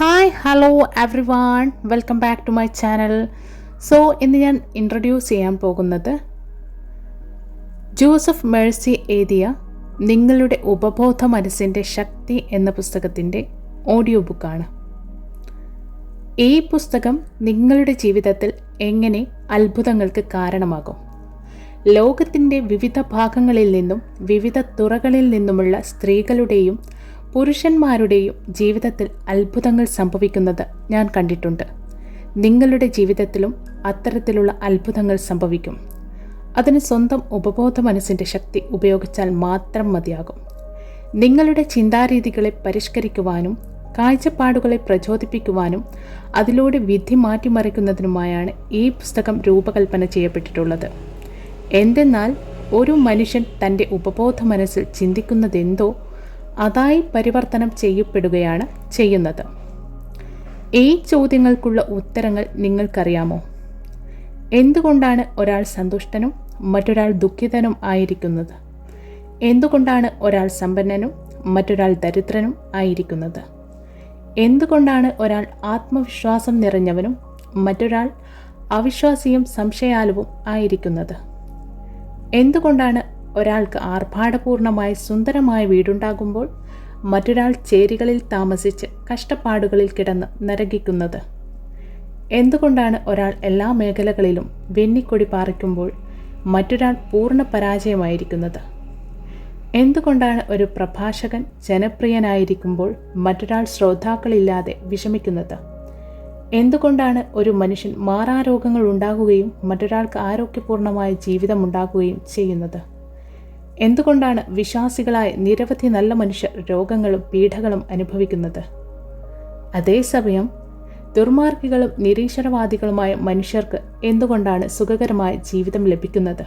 Hi hello everyone welcome back to my channel so ഇന്ന് ഞാൻ introduce ചെയ്യാൻ പോകുന്നത് ജോസഫ് മേഴ്സി എഴുതിയ നിങ്ങളുടെ ഉപബോധ മനസ്സിന്റെ ശക്തി എന്ന പുസ്തകത്തിന്റെ ഓഡിയോ ബുക്കാണ് ഈ പുസ്തകം നിങ്ങളുടെ ജീവിതത്തിൽ എങ്ങനെ അത്ഭുതങ്ങൾക്ക് കാരണമാകും? ലോകത്തിന്റെ വിവിധ ഭാഗങ്ങളിൽ നിന്നും വിവിധ തുറകളിൽ നിന്നുമുള്ള സ്ത്രീകളുടെയും പുരുഷന്മാരുടെയും ജീവിതത്തിൽ അത്ഭുതങ്ങൾ സംഭവിക്കുന്നത് ഞാൻ കണ്ടിട്ടുണ്ട്. നിങ്ങളുടെ ജീവിതത്തിലും അത്തരത്തിലുള്ള അത്ഭുതങ്ങൾ സംഭവിക്കും. അതിന് സ്വന്തം ഉപബോധ മനസ്സിന്റെ ശക്തി ഉപയോഗിച്ചാൽ മാത്രം മതിയാകും. നിങ്ങളുടെ ചിന്താരീതികളെ പരിഷ്കരിക്കുവാനും കാഴ്ചപ്പാടുകളെ പ്രചോദിപ്പിക്കുവാനും അതിലൂടെ വിധി മാറ്റിമറിക്കുന്നതിനുമായാണ് ഈ പുസ്തകം രൂപകൽപ്പന ചെയ്യപ്പെട്ടിട്ടുള്ളത്. എന്തെന്നാൽ ഒരു മനുഷ്യൻ തന്റെ ഉപബോധ മനസ്സിൽ ചിന്തിക്കുന്നതെന്തോ അതായി പരിവർത്തനം ചെയ്യപ്പെടുകയാണ് ചെയ്യുന്നത്. ഈ ചോദ്യങ്ങൾക്കുള്ള ഉത്തരങ്ങൾ നിങ്ങൾക്കറിയാമോ? എന്തുകൊണ്ടാണ് ഒരാൾ സന്തുഷ്ടനും മറ്റൊരാൾ ദുഃഖിതനും ആയിരിക്കുന്നത്? എന്തുകൊണ്ടാണ് ഒരാൾ സമ്പന്നനും മറ്റൊരാൾ ദരിദ്രനും ആയിരിക്കുന്നത്? എന്തുകൊണ്ടാണ് ഒരാൾ ആത്മവിശ്വാസം നിറഞ്ഞവനും മറ്റൊരാൾ അവിശ്വാസിയും സംശയാലുവും ആയിരിക്കുന്നത്? എന്തുകൊണ്ടാണ് ഒരാൾക്ക് ആർഭാടപൂർണമായി സുന്ദരമായ വീടുണ്ടാകുമ്പോൾ മറ്റൊരാൾ ചേരികളിൽ താമസിച്ച് കഷ്ടപ്പാടുകളിൽ കിടന്ന് നരകിക്കുന്നത്. എന്തുകൊണ്ടാണ് ഒരാൾ എല്ലാ മേഖലകളിലും വെന്നിക്കൊടി പാറിക്കുമ്പോൾ മറ്റൊരാൾ പൂർണ പരാജയമായിരിക്കുന്നത്? എന്തുകൊണ്ടാണ് ഒരു പ്രഭാഷകൻ ജനപ്രിയനായിരിക്കുമ്പോൾ മറ്റൊരാൾ ശ്രോതാക്കളില്ലാതെ വിഷമിക്കുന്നത്? എന്തുകൊണ്ടാണ് ഒരു മനുഷ്യൻ മാറാരോഗങ്ങൾ ഉണ്ടാകുകയും മറ്റൊരാൾക്ക് ആരോഗ്യപൂർണമായ ജീവിതം ഉണ്ടാകുകയും ചെയ്യുന്നത്? എന്തുകൊണ്ടാണ് വിശ്വാസികളായ നിരവധി നല്ല മനുഷ്യർ രോഗങ്ങളും പീഡകളും അനുഭവിക്കുന്നത്? അതേസമയം ദുർമാർഗികളും നിരീശ്വരവാദികളുമായ മനുഷ്യർക്ക് എന്തുകൊണ്ടാണ് സുഖകരമായ ജീവിതം ലഭിക്കുന്നത്?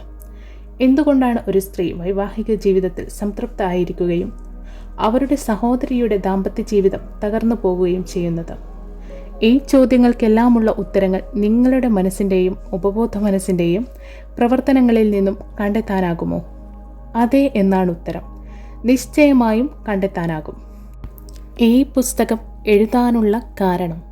എന്തുകൊണ്ടാണ് ഒരു സ്ത്രീ വൈവാഹിക ജീവിതത്തിൽ സംതൃപ്തായിരിക്കുകയും അവരുടെ സഹോദരിയുടെ ദാമ്പത്യ ജീവിതം തകർന്നു പോവുകയും ചെയ്യുന്നത്? ഈ ചോദ്യങ്ങൾക്കെല്ലാമുള്ള ഉത്തരങ്ങൾ നിങ്ങളുടെ മനസ്സിന്റെയും ഉപബോധ മനസ്സിന്റെയും പ്രവർത്തനങ്ങളിൽ നിന്നും കണ്ടെത്താനാകുമോ? അതെ എന്നാണ് ഉത്തരം. നിശ്ചയമായും കണ്ടെത്താനാകും. ഈ പുസ്തകം എഴുതാനുള്ള കാരണം.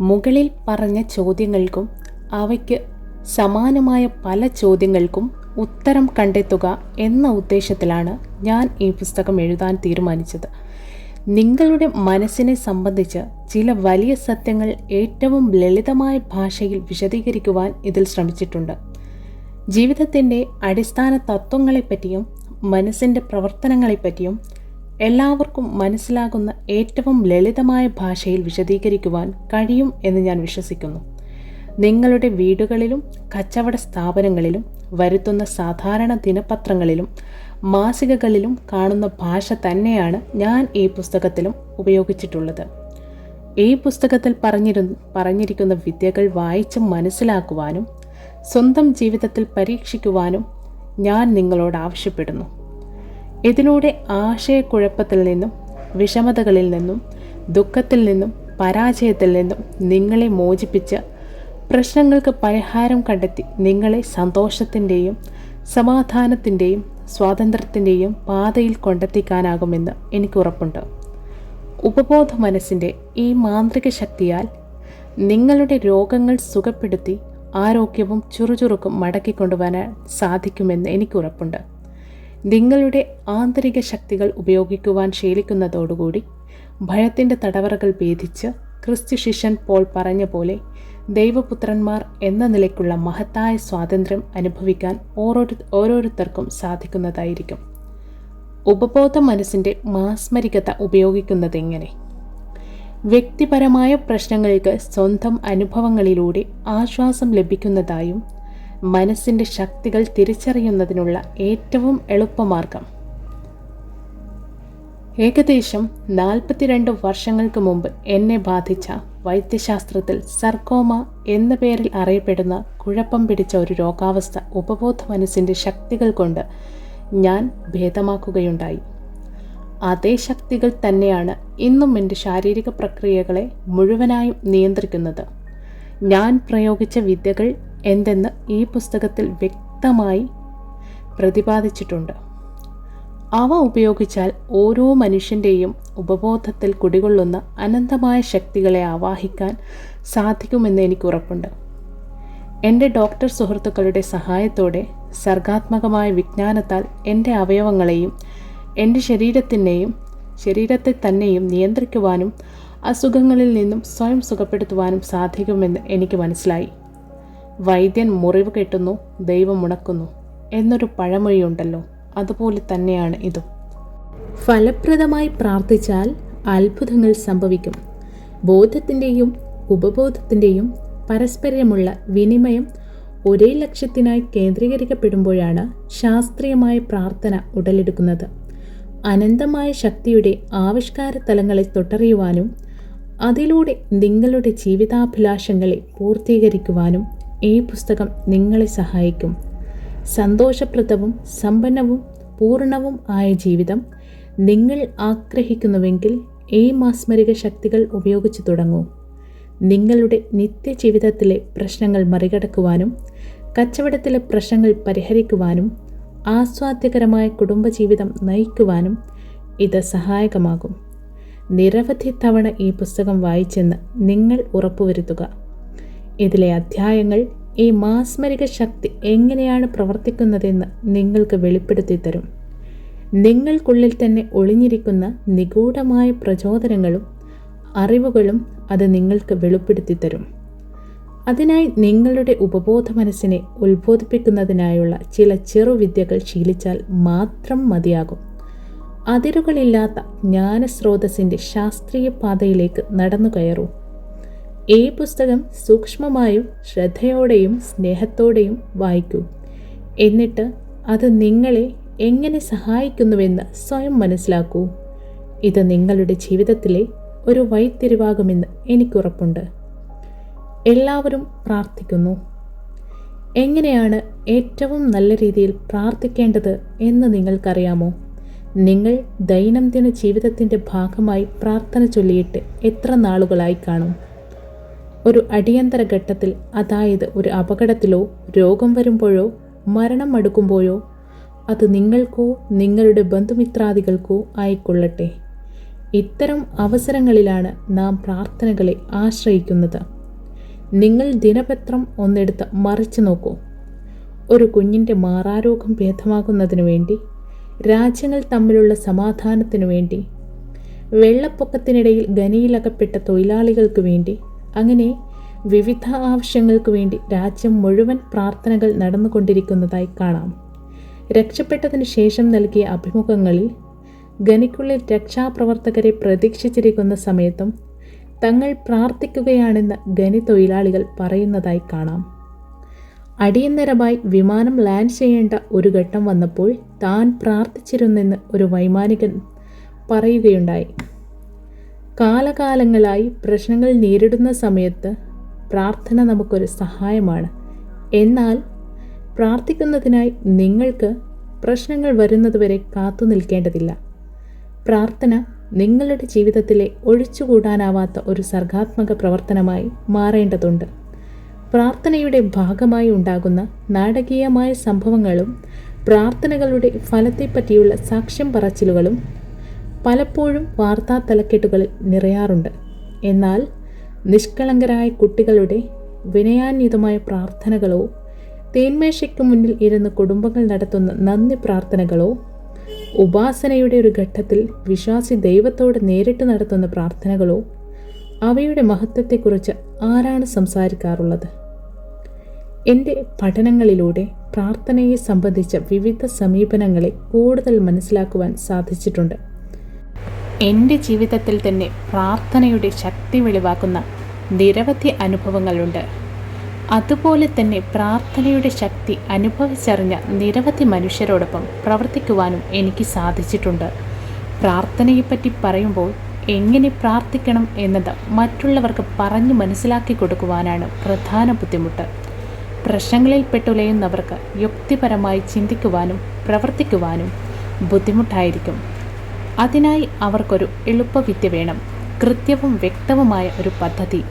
മുകളിൽ പറഞ്ഞ ചോദ്യങ്ങൾക്കും അവയ്ക്ക് സമാനമായ പല ചോദ്യങ്ങൾക്കും ഉത്തരം കണ്ടെത്തുക എന്ന ഉദ്ദേശത്തിലാണ് ഞാൻ ഈ പുസ്തകം എഴുതാൻ തീരുമാനിച്ചത്. നിങ്ങളുടെ മനസ്സിനെ സംബന്ധിച്ച് ചില വലിയ സത്യങ്ങൾ ഏറ്റവും ലളിതമായ ഭാഷയിൽ വിശദീകരിക്കുവാൻ ഇതിൽ ശ്രമിച്ചിട്ടുണ്ട്. ജീവിതത്തിന്റെ അടിസ്ഥാന തത്വങ്ങളെപ്പറ്റിയും മനസ്സിന്റെ പ്രവർത്തനങ്ങളെപ്പറ്റിയും എല്ലാവർക്കും മനസ്സിലാകുന്ന ഏറ്റവും ലളിതമായ ഭാഷയിൽ വിശദീകരിക്കുവാൻ കഴിയും എന്ന് ഞാൻ വിശ്വസിക്കുന്നു. നിങ്ങളുടെ വീടുകളിലും കച്ചവട സ്ഥാപനങ്ങളിലും വരുത്തുന്ന സാധാരണ ദിനപത്രങ്ങളിലും മാസികകളിലും കാണുന്ന ഭാഷ തന്നെയാണ് ഞാൻ ഈ പുസ്തകത്തിലും ഉപയോഗിച്ചിട്ടുള്ളത്. ഈ പുസ്തകത്തിൽ പറഞ്ഞിരുന്ന പറഞ്ഞിരിക്കുന്ന വിദ്യകൾ വായിച്ച് മനസ്സിലാക്കുവാനും സ്വന്തം ജീവിതത്തിൽ പരീക്ഷിക്കുവാനും ഞാൻ നിങ്ങളോട് ആവശ്യപ്പെടുന്നു. ഇതിലൂടെ ആശയക്കുഴപ്പത്തിൽ നിന്നും വിഷമതകളിൽ നിന്നും ദുഃഖത്തിൽ നിന്നും പരാജയത്തിൽ നിന്നും നിങ്ങളെ മോചിപ്പിച്ച് പ്രശ്നങ്ങൾക്ക് പരിഹാരം കണ്ടെത്തി നിങ്ങളെ സന്തോഷത്തിന്റെയും സമാധാനത്തിന്റെയും സ്വാതന്ത്ര്യത്തിന്റെയും പാതയിൽ കൊണ്ടെത്തിക്കാനാകുമെന്ന് എനിക്ക് ഉറപ്പുണ്ട്. ഉപബോധ മനസ്സിന്റെ ഈ മാന്ത്രിക ശക്തിയാൽ നിങ്ങളുടെ രോഗങ്ങൾ സുഖപ്പെടുത്തി ആരോഗ്യവും ചുറുചുറുക്കും മടക്കിക്കൊണ്ടുവരാൻ സാധിക്കുമെന്ന് എനിക്ക് ഉറപ്പുണ്ട് നിങ്ങളുടെ ആന്തരിക ശക്തികൾ ഉപയോഗിക്കുവാൻ ശീലിക്കുന്നതോടുകൂടി ഭയത്തിന്റെ തടവറകൾ ഭേദിച്ച് ക്രിസ്തു ശിഷ്യൻ പോൾ പറഞ്ഞ പോലെ ദൈവപുത്രന്മാർ എന്ന നിലയ്ക്കുള്ള മഹത്തായ സ്വാതന്ത്ര്യം അനുഭവിക്കാൻ ഓരോരു ഓരോരുത്തർക്കും സാധിക്കുന്നതായിരിക്കും. ഉപബോധ മനസ്സിന്റെ മാസ്മരികത ഉപയോഗിക്കുന്നതെങ്ങനെ? വ്യക്തിപരമായ പ്രശ്നങ്ങൾക്ക് സ്വന്തം അനുഭവങ്ങളിലൂടെ ആശ്വാസം ലഭിക്കുന്നതായും മനസ്സിന്റെ ശക്തികൾ തിരിച്ചറിയുന്നതിനുള്ള ഏറ്റവും എളുപ്പമാർഗം ഏകദേശം നാൽപ്പത്തിരണ്ട് വർഷങ്ങൾക്ക് മുമ്പ് എന്നെ ബാധിച്ച വൈദ്യശാസ്ത്രത്തിൽ സർക്കോമ എന്ന പേരിൽ അറിയപ്പെടുന്ന കുഴപ്പം പിടിച്ച ഒരു രോഗാവസ്ഥ ഉപബോധ മനസ്സിന്റെ ശക്തികൾ കൊണ്ട് ഞാൻ ഭേദമാക്കുകയുണ്ടായി. അതേ ശക്തികൾ തന്നെയാണ് ഇന്നും എന്റെ ശാരീരിക പ്രക്രിയകളെ മുഴുവനായും നിയന്ത്രിക്കുന്നത്. ഞാൻ പ്രയോഗിച്ച വിദ്യകൾ എന്തെന്ന് ഈ പുസ്തകത്തിൽ വ്യക്തമായി പ്രതിപാദിച്ചിട്ടുണ്ട്. അവ ഉപയോഗിച്ചാൽ ഓരോ മനുഷ്യന്റെയും ഉപബോധത്തിൽ കുടികൊള്ളുന്ന അനന്തമായ ശക്തികളെ ആവാഹിക്കാൻ സാധിക്കുമെന്ന് എനിക്ക് ഉറപ്പുണ്ട് എന്റെ ഡോക്ടർ സുഹൃത്തുക്കളുടെ സഹായത്തോടെ സർഗാത്മകമായ വിജ്ഞാനത്താൽ എന്റെ അവയവങ്ങളെയും എന്റെ ശരീരത്തിനെയും ശരീരത്തെ തന്നെയും നിയന്ത്രിക്കുവാനും അസുഖങ്ങളിൽ നിന്നും സ്വയം സുഖപ്പെടുത്തുവാനും സാധിക്കുമെന്ന് എനിക്ക് മനസ്സിലായി. വൈദ്യൻ മുറിവ് കെട്ടുന്നു ദൈവം ഉണക്കുന്നു എന്നൊരു പഴമൊഴിയുണ്ടല്ലോ അതുപോലെ തന്നെയാണ് ഇതും. ഫലപ്രദമായി പ്രാർത്ഥിച്ചാൽ അത്ഭുതങ്ങൾ സംഭവിക്കും. ബോധത്തിന്റെയും ഉപബോധത്തിന്റെയും പരസ്പരമുള്ള വിനിമയം ഒരേ ലക്ഷ്യത്തിനായി കേന്ദ്രീകരിക്കപ്പെടുമ്പോഴാണ് ശാസ്ത്രീയമായ പ്രാർത്ഥന ഉടലെടുക്കുന്നത്. അനന്തമായ ശക്തിയുടെ ആവിഷ്കാര തലങ്ങളെ തൊട്ടറിയുവാനും അതിലൂടെ നിങ്ങളുടെ ജീവിതാഭിലാഷങ്ങളെ പൂർത്തീകരിക്കുവാനും ഈ പുസ്തകം നിങ്ങളെ സഹായിക്കും. സന്തോഷപ്രദവും സമ്പന്നവും പൂർണവും ആയ ജീവിതം നിങ്ങൾ ആഗ്രഹിക്കുന്നുവെങ്കിൽ ഈ മാസ്മരിക ശക്തികൾ ഉപയോഗിച്ചു തുടങ്ങൂ. നിങ്ങളുടെ നിത്യജീവിതത്തിലെ പ്രശ്നങ്ങൾ മറികടക്കുവാനും കച്ചവടത്തിലെ പ്രശ്നങ്ങൾ പരിഹരിക്കുവാനും ആസ്വാദ്യകരമായ കുടുംബജീവിതം നയിക്കുവാനും ഇത് സഹായകമാകും. നിരവധി തവണ ഈ പുസ്തകം വായിച്ചെന്ന് നിങ്ങൾ ഉറപ്പുവരുത്തുക. ഇതിലെ അധ്യായങ്ങൾ ഈ മാസ്മരിക ശക്തി എങ്ങനെയാണ് പ്രവർത്തിക്കുന്നതെന്ന് നിങ്ങൾക്ക് വെളിപ്പെടുത്തി തരും. നിങ്ങൾക്കുള്ളിൽ തന്നെ ഒളിഞ്ഞിരിക്കുന്ന നിഗൂഢമായ പ്രചോദനങ്ങളും അറിവുകളും അത് നിങ്ങൾക്ക് വെളിപ്പെടുത്തി തരും. അതിനായി നിങ്ങളുടെ ഉപബോധ മനസ്സിനെ ഉത്ബോധിപ്പിക്കുന്നതിനായുള്ള ചില ചെറുവിദ്യകൾ ശീലിച്ചാൽ മാത്രം മതിയാകും. അതിരുകളില്ലാത്ത ജ്ഞാനസ്രോതസ്സിന്റെ ശാസ്ത്രീയ പാതയിലേക്ക് നടന്നു കയറൂ. ഈ പുസ്തകം സൂക്ഷ്മമായും ശ്രദ്ധയോടെയും സ്നേഹത്തോടെയും വായിക്കൂ. എന്നിട്ട് അത് നിങ്ങളെ എങ്ങനെ സഹായിക്കുന്നുവെന്ന് സ്വയം മനസ്സിലാക്കൂ. ഇത് നിങ്ങളുടെ ജീവിതത്തിലെ ഒരു വഴിത്തിരിവാകുമെന്ന് എനിക്കുറപ്പുണ്ട്. എല്ലാവരും പ്രാർത്ഥിക്കുന്നു. എങ്ങനെയാണ് ഏറ്റവും നല്ല രീതിയിൽ പ്രാർത്ഥിക്കേണ്ടത് എന്ന് നിങ്ങൾക്കറിയാമോ? നിങ്ങൾ ദൈനംദിന ജീവിതത്തിന്റെ ഭാഗമായി പ്രാർത്ഥന ചൊല്ലിയിട്ട് എത്ര നാളുകളായി കാണും? ഒരു അടിയന്തര ഘട്ടത്തിൽ അതായത് ഒരു അപകടത്തിലോ രോഗം വരുമ്പോഴോ മരണം അടുക്കുമ്പോഴോ അത് നിങ്ങൾക്കോ നിങ്ങളുടെ ബന്ധുമിത്രാദികൾക്കോ ആയിക്കൊള്ളട്ടെ. ഇത്തരം അവസരങ്ങളിലാണ് നാം പ്രാർത്ഥനകളെ ആശ്രയിക്കുന്നത്. നിങ്ങൾ ദിനപത്രം ഒന്നെടുത്ത് മറിച്ചു നോക്കൂ. ഒരു കുഞ്ഞിന്റെ മാറാരോഗം ഭേദമാകുന്നതിനു വേണ്ടി രാജ്യങ്ങൾ തമ്മിലുള്ള സമാധാനത്തിനു വേണ്ടി വെള്ളപ്പൊക്കത്തിനിടയിൽ ഖനിയിലകപ്പെട്ട തൊഴിലാളികൾക്ക് വേണ്ടി അങ്ങനെ വിവിധ ആവശ്യങ്ങൾക്ക് വേണ്ടി രാജ്യം മുഴുവൻ പ്രാർത്ഥനകൾ നടന്നുകൊണ്ടിരിക്കുന്നതായി കാണാം. രക്ഷപ്പെട്ടതിന് ശേഷം നൽകിയ അഭിമുഖങ്ങളിൽ ഖനിക്കുള്ളിൽ രക്ഷാപ്രവർത്തകരെ പ്രതീക്ഷിച്ചിരിക്കുന്ന സമയത്തും തങ്ങൾ പ്രാർത്ഥിക്കുകയാണെന്ന് ഖനി തൊഴിലാളികൾ പറയുന്നതായി കാണാം. അടിയന്തരമായി വിമാനം ലാൻഡ് ചെയ്യേണ്ട ഒരു ഘട്ടം വന്നപ്പോൾ താൻ പ്രാർത്ഥിച്ചിരുന്നെന്ന് ഒരു വൈമാനികൻ പറയുകയുണ്ടായി. കാലകാലങ്ങളായി പ്രശ്നങ്ങൾ നേരിടുന്ന സമയത്ത് പ്രാർത്ഥന നമുക്കൊരു സഹായമാണ്. എന്നാൽ പ്രാർത്ഥിക്കുന്നതിനായി നിങ്ങൾക്ക് പ്രശ്നങ്ങൾ വരുന്നതുവരെ കാത്തു നിൽക്കേണ്ടതില്ല പ്രാർത്ഥന നിങ്ങളുടെ ജീവിതത്തിലെ ഒഴിച്ചുകൂടാനാവാത്ത ഒരു സർഗാത്മക പ്രവർത്തനമായി മാറേണ്ടതുണ്ട്. പ്രാർത്ഥനയുടെ ഭാഗമായി ഉണ്ടാകുന്ന നാടകീയമായ സംഭവങ്ങളും പ്രാർത്ഥനകളുടെ ഫലത്തെപ്പറ്റിയുള്ള സാക്ഷ്യം പറച്ചിലുകളും പലപ്പോഴും വാർത്താ തലക്കെട്ടുകളിൽ നിറയാറുണ്ട്. എന്നാൽ നിഷ്കളങ്കരായ കുട്ടികളുടെ വിനയാന്വിതമായ പ്രാർത്ഥനകളോ തേന്മേശയ്ക്ക് മുന്നിൽ ഇരുന്ന് കുടുംബങ്ങൾ നടത്തുന്ന നന്ദി പ്രാർത്ഥനകളോ ഉപാസനയുടെ ഒരു ഘട്ടത്തിൽ വിശ്വാസി ദൈവത്തോട് നേരിട്ട് നടത്തുന്ന പ്രാർത്ഥനകളോ അവയുടെ മഹത്വത്തെക്കുറിച്ച് ആരാണ് സംസാരിക്കാറുള്ളത്? എന്റെ പഠനങ്ങളിലൂടെ പ്രാർത്ഥനയെ സംബന്ധിച്ച വിവിധ സമീപനങ്ങളെ കൂടുതൽ മനസ്സിലാക്കുവാൻ സാധിച്ചിട്ടുണ്ട്. എന്റെ ജീവിതത്തിൽ തന്നെ പ്രാർത്ഥനയുടെ ശക്തി വെളിവാക്കുന്ന നിരവധി അനുഭവങ്ങളുണ്ട്. അതുപോലെ തന്നെ പ്രാർത്ഥനയുടെ ശക്തി അനുഭവിച്ചറിഞ്ഞ നിരവധി മനുഷ്യരോടൊപ്പം പ്രവർത്തിക്കുവാനും എനിക്ക് സാധിച്ചിട്ടുണ്ട്. പ്രാർത്ഥനയെപ്പറ്റി പറയുമ്പോൾ എങ്ങനെ പ്രാർത്ഥിക്കണം എന്നത് മറ്റുള്ളവർക്ക് പറഞ്ഞു മനസ്സിലാക്കി കൊടുക്കുവാനാണ് പ്രധാന ബുദ്ധിമുട്ട്. പ്രശ്നങ്ങളിൽ പെട്ടുലയുന്നവർക്ക് യുക്തിപരമായി ചിന്തിക്കുവാനും പ്രവർത്തിക്കുവാനും ബുദ്ധിമുട്ടായിരിക്കും. അതിനായി അവർക്കൊരു എളുപ്പവിദ്യ വേണം. കൃത്യവും വ്യക്തവുമായ ഒരു പദ്ധതി.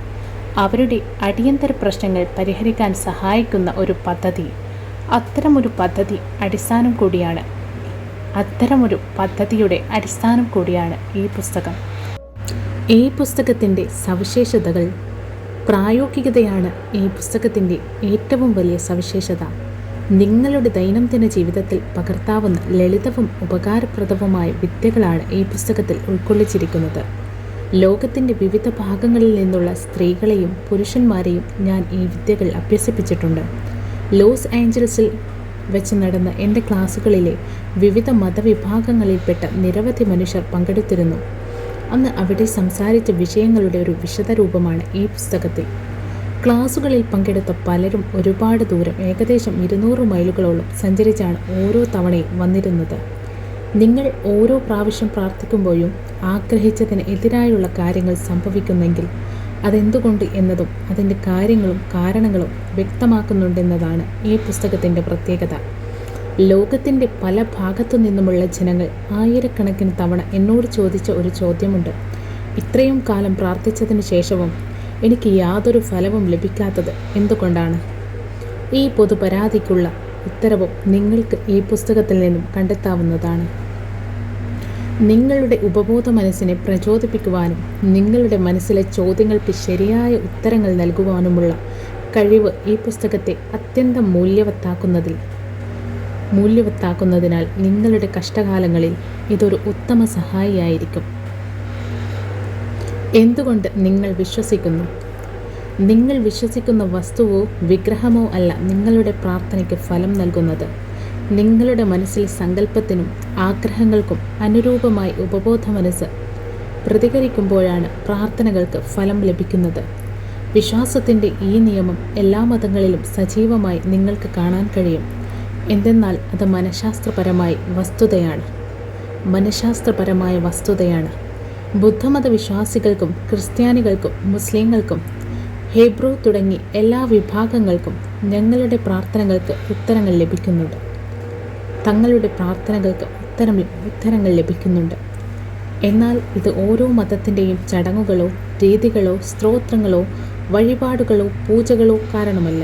അവരുടെ അടിയന്തര പ്രശ്നങ്ങൾ പരിഹരിക്കാൻ സഹായിക്കുന്ന ഒരു പദ്ധതി. അത്തരമൊരു പദ്ധതി അടിസ്ഥാനം കൂടിയാണ്. അത്തരമൊരു പദ്ധതിയുടെ അടിസ്ഥാനം കൂടിയാണ് ഈ പുസ്തകം. ഈ പുസ്തകത്തിന്റെ സവിശേഷതകൾ പ്രായോഗികതയാണ് ഈ പുസ്തകത്തിന്റെ ഏറ്റവും വലിയ സവിശേഷത. നിങ്ങളുടെ ദൈനംദിന ജീവിതത്തിൽ പകർത്താവുന്ന ലളിതവും ഉപകാരപ്രദവുമായ വിദ്യകളാണ് ഈ പുസ്തകത്തിൽ ഉൾക്കൊള്ളിച്ചിരിക്കുന്നത്. ലോകത്തിന്റെ വിവിധ ഭാഗങ്ങളിൽ നിന്നുള്ള സ്ത്രീകളെയും പുരുഷന്മാരെയും ഞാൻ ഈ വിദ്യകൾ അഭ്യസിപ്പിച്ചിട്ടുണ്ട്. ലോസ് ആഞ്ചലസിൽ വെച്ച് നടന്ന എന്റെ ക്ലാസ്സുകളിലെ വിവിധ മതവിഭാഗങ്ങളിൽപ്പെട്ട നിരവധി മനുഷ്യർ പങ്കെടുത്തിരുന്നു. അന്ന് അവിടെ സംസാരിച്ച വിഷയങ്ങളുടെ ഒരു വിശദരൂപമാണ് ഈ പുസ്തകത്തിൽ. ക്ലാസ്സുകളിൽ പങ്കെടുത്ത പലരും ഒരുപാട് ദൂരം ഏകദേശം ഇരുന്നൂറ് മൈലുകളോളം സഞ്ചരിച്ചാണ് ഓരോ തവണയും വന്നിരുന്നത്. നിങ്ങൾ ഓരോ പ്രാവശ്യം പ്രാർത്ഥിക്കുമ്പോഴും ആഗ്രഹിച്ചതിന് എതിരായുള്ള കാര്യങ്ങൾ സംഭവിക്കുന്നെങ്കിൽ അതെന്തുകൊണ്ട് എന്നതും അതിന്റെ കാര്യങ്ങളും കാരണങ്ങളും വ്യക്തമാക്കുന്നുണ്ടെന്നതാണ് ഈ പുസ്തകത്തിന്റെ പ്രത്യേകത. ലോകത്തിന്റെ പല ഭാഗത്തു നിന്നുമുള്ള ജനങ്ങൾ ആയിരക്കണക്കിന് തവണ എന്നോട് ചോദിച്ച ഒരു ചോദ്യമുണ്ട്. ഇത്രയും കാലം പ്രാർത്ഥിച്ചതിന് ശേഷവും എനിക്ക് യാതൊരു ഫലവും ലഭിക്കാത്തത് എന്തുകൊണ്ടാണ്? ഈ പൊതുപരാതിക്കുള്ള ഉത്തരവും നിങ്ങൾക്ക് ഈ പുസ്തകത്തിൽ നിന്നും കണ്ടെത്താവുന്നതാണ്. നിങ്ങളുടെ ഉപബോധ മനസ്സിനെ പ്രചോദിപ്പിക്കുവാനും നിങ്ങളുടെ മനസ്സിലെ ചോദ്യങ്ങൾക്ക് ശരിയായ ഉത്തരങ്ങൾ നൽകുവാനുമുള്ള കഴിവ് ഈ പുസ്തകത്തെ അത്യന്തം മൂല്യവത്താക്കുന്നതിൽ മൂല്യവത്താക്കുന്നതിനാൽ നിങ്ങളുടെ കഷ്ടകാലങ്ങളിൽ ഇതൊരു ഉത്തമ സഹായിയായിരിക്കും. എന്തുകൊണ്ട് നിങ്ങൾ വിശ്വസിക്കുന്നു? നിങ്ങൾ വിശ്വസിക്കുന്ന വസ്തുവോ വിഗ്രഹമോ അല്ല നിങ്ങളുടെ പ്രാർത്ഥനയ്ക്ക് ഫലം നൽകുന്നത്. നിങ്ങളുടെ മനസ്സിൽ സങ്കല്പത്തിനും ആഗ്രഹങ്ങൾക്കും അനുരൂപമായി ഉപബോധ മനസ്സ് പ്രതികരിക്കുമ്പോഴാണ് പ്രാർത്ഥനകൾക്ക് ഫലം ലഭിക്കുന്നത്. വിശ്വാസത്തിന്റെ ഈ നിയമം എല്ലാ മതങ്ങളിലും സജീവമായി നിങ്ങൾക്ക് കാണാൻ കഴിയും. എന്തെന്നാൽ അത് മനഃശാസ്ത്രപരമായി വസ്തുതയാണ്. മനഃശാസ്ത്രപരമായ വസ്തുതയാണ്. ബുദ്ധമത വിശ്വാസികൾക്കും ക്രിസ്ത്യാനികൾക്കും മുസ്ലിങ്ങൾക്കും ഹെബ്രു തുടങ്ങി എല്ലാ വിഭാഗങ്ങൾക്കും ഞങ്ങളുടെ പ്രാർത്ഥനകൾക്ക് ഉത്തരങ്ങൾ ലഭിക്കുന്നുണ്ട്. തങ്ങളുടെ പ്രാർത്ഥനകൾക്ക് ഉത്തരം ഉത്തരങ്ങൾ ലഭിക്കുന്നുണ്ട്. എന്നാൽ ഇത് ഓരോ മതത്തിന്റെയും ചടങ്ങുകളോ രീതികളോ സ്ത്രോത്രങ്ങളോ വഴിപാടുകളോ പൂജകളോ കാരണമല്ല.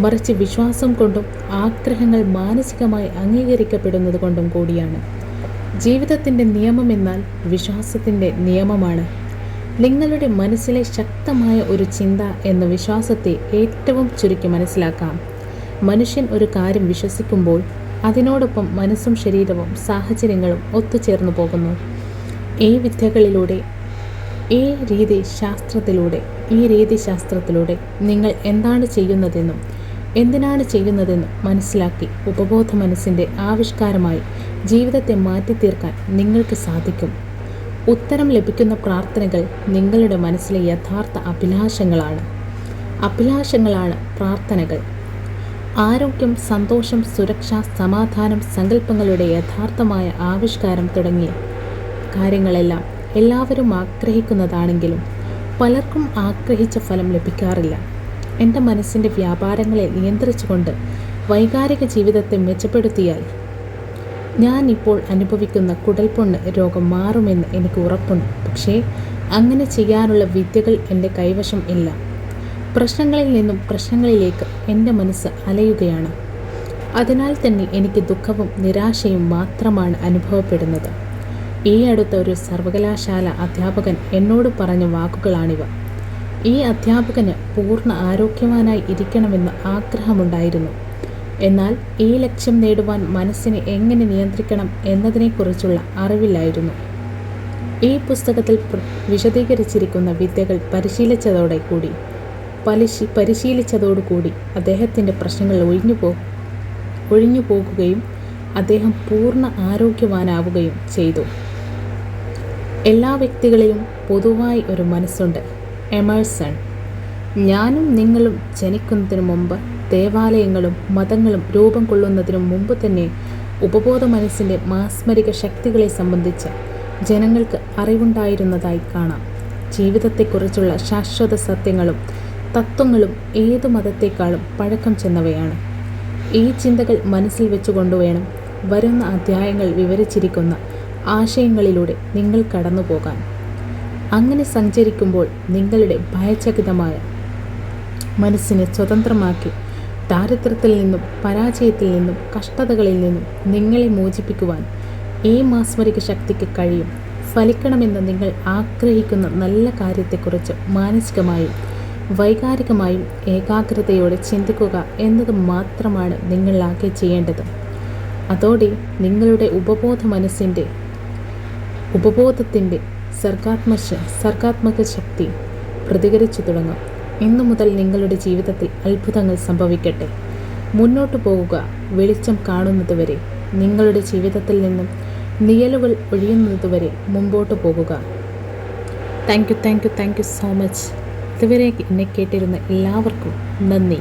മറിച്ച് വിശ്വാസം കൊണ്ടും ആഗ്രഹങ്ങൾ മാനസികമായി അംഗീകരിക്കപ്പെടുന്നത് കൊണ്ടും കൂടിയാണ്. ജീവിതത്തിന്റെ നിയമമെന്നാൽ വിശ്വാസത്തിന്റെ നിയമമാണ്. നിങ്ങളുടെ മനസ്സിലെ ശക്തമായ ഒരു ചിന്ത എന്ന വിശ്വാസത്തെ ഏറ്റവും ചുരുക്കി മനസ്സിലാക്കാം. മനുഷ്യൻ ഒരു കാര്യം വിശ്വസിക്കുമ്പോൾ അതിനോടൊപ്പം മനസ്സും ശരീരവും സാഹചര്യങ്ങളും ഒത്തുചേർന്നു പോകുന്നു. ഈ വിദ്യകളിലൂടെ ഈ രീതി ശാസ്ത്രത്തിലൂടെ ഈ രീതി ശാസ്ത്രത്തിലൂടെ നിങ്ങൾ എന്താണ് ചെയ്യുന്നതെന്നും എന്തിനാണ് ചെയ്യുന്നതെന്നും മനസ്സിലാക്കി ഉപബോധ മനസ്സിന്റെ ആവിഷ്കാരമായി ജീവിതത്തെ മാറ്റിത്തീർക്കാൻ നിങ്ങൾക്ക് സാധിക്കും. ഉത്തരം ലഭിക്കുന്ന പ്രാർത്ഥനകൾ നിങ്ങളുടെ മനസ്സിലെ യഥാർത്ഥ അഭിലാഷങ്ങളാണ്. അഭിലാഷങ്ങളാണ് പ്രാർത്ഥനകൾ. ആരോഗ്യം സന്തോഷം സുരക്ഷ സമാധാനം സങ്കല്പങ്ങളുടെ യഥാർത്ഥമായ ആവിഷ്കാരം തുടങ്ങിയ കാര്യങ്ങളെല്ലാം എല്ലാവരും ആഗ്രഹിക്കുന്നതാണെങ്കിലും പലർക്കും ആഗ്രഹിച്ച ഫലം ലഭിക്കാറില്ല. എന്റെ മനസ്സിന്റെ വ്യാപാരങ്ങളെ നിയന്ത്രിച്ചുകൊണ്ട് വൈകാരിക ജീവിതത്തെ മെച്ചപ്പെടുത്തിയാൽ ഞാൻ ഇപ്പോൾ അനുഭവിക്കുന്ന കുടൽപൊണ്ണ് രോഗം മാറുമെന്ന് എനിക്ക് ഉറപ്പുണ്ട്. പക്ഷേ അങ്ങനെ ചെയ്യാനുള്ള വിദ്യകൾ എന്റെ കൈവശം ഇല്ല. പ്രശ്നങ്ങളിൽ നിന്നും പ്രശ്നങ്ങളിലേക്ക് എന്റെ മനസ്സ് അലയുകയാണ്. അതിനാൽ തന്നെ എനിക്ക് ദുഃഖവും നിരാശയും മാത്രമാണ് അനുഭവപ്പെടുന്നത്. ഈ അടുത്ത ഒരു സർവകലാശാല അധ്യാപകൻ എന്നോട് പറഞ്ഞ വാക്കുകളാണിവ. ഈ അധ്യാപകന് പൂർണ ആരോഗ്യവാനായി ഇരിക്കണമെന്ന് ആഗ്രഹമുണ്ടായിരുന്നു. എന്നാൽ ഈ ലക്ഷ്യം നേടുവാൻ മനസ്സിനെ എങ്ങനെ നിയന്ത്രിക്കണം എന്നതിനെക്കുറിച്ചുള്ള അറിവില്ലായിരുന്നു. ഈ പുസ്തകത്തിൽ വിശദീകരിച്ചിരിക്കുന്ന വിദ്യകൾ പരിശീലിച്ചതോടെ കൂടി പരിശീ പരിശീലിച്ചതോടുകൂടി അദ്ദേഹത്തിന്റെ പ്രശ്നങ്ങൾ ഒഴിഞ്ഞു പോ ഒഴിഞ്ഞു പോകുകയും അദ്ദേഹം പൂർണ ആരോഗ്യവാനാവുകയും ചെയ്തു. എല്ലാ വ്യക്തികളെയും പൊതുവായി ഒരു മനസ്സുണ്ട്. എമേഴ്സൺ ഞാനും നിങ്ങളും ജനിക്കുന്നതിന് മുമ്പ് ദേവാലയങ്ങളും മതങ്ങളും രൂപം കൊള്ളുന്നതിനു മുമ്പ് തന്നെ ഉപബോധ മനസ്സിന്റെ മാസ്മരിക ശക്തികളെ സംബന്ധിച്ച് ജനങ്ങൾക്ക് അറിവുണ്ടായിരുന്നതായി കാണാം. ജീവിതത്തെക്കുറിച്ചുള്ള ശാശ്വത സത്യങ്ങളും തത്വങ്ങളും ഏതു മതത്തെക്കാളും പഴക്കം ചെന്നവയാണ്. ഈ ചിന്തകൾ മനസ്സിൽ വെച്ചുകൊണ്ടുവേണം വരുന്ന അധ്യായങ്ങൾ വിവരിച്ചിരിക്കുന്ന ആശയങ്ങളിലൂടെ നിങ്ങൾ കടന്നു പോകാൻ അങ്ങനെ സഞ്ചരിക്കുമ്പോൾ നിങ്ങളുടെ ഭയചകിതമായ മനസ്സിനെ സ്വതന്ത്രമാക്കി ദാരിദ്ര്യത്തിൽ നിന്നും പരാജയത്തിൽ നിന്നും കഷ്ടതകളിൽ നിന്നും നിങ്ങളെ മോചിപ്പിക്കുവാൻ ഈ മാസ്മരിക ശക്തിക്ക് കഴിയും. ഫലിക്കണമെന്ന് നിങ്ങൾ ആഗ്രഹിക്കുന്ന നല്ല കാര്യത്തെക്കുറിച്ച് മാനസികമായും വൈകാരികമായും ഏകാഗ്രതയോടെ ചിന്തിക്കുക എന്നത് മാത്രമാണ് നിങ്ങളിലാകെ ചെയ്യേണ്ടത്. അതോടെ നിങ്ങളുടെ ഉപബോധ മനസ്സിന്റെ ഉപബോധത്തിന്റെ സർഗാത്മ സർഗാത്മക ശക്തി പ്രതികരിച്ചു തുടങ്ങും. ഇന്നു മുതൽ നിങ്ങളുടെ ജീവിതത്തിൽ അത്ഭുതങ്ങൾ സംഭവിക്കട്ടെ. മുന്നോട്ടു പോവുക വെളിച്ചം കാണുന്നതുവരെ നിങ്ങളുടെ ജീവിതത്തിൽ നിന്നും നിയലുകൾ ഒഴിയുന്നതുവരെ മുമ്പോട്ട് പോകുക. Thank you thank you thank you so much. ഇതുവരെ എന്നെ കേട്ടിരുന്ന എല്ലാവർക്കും നന്ദി.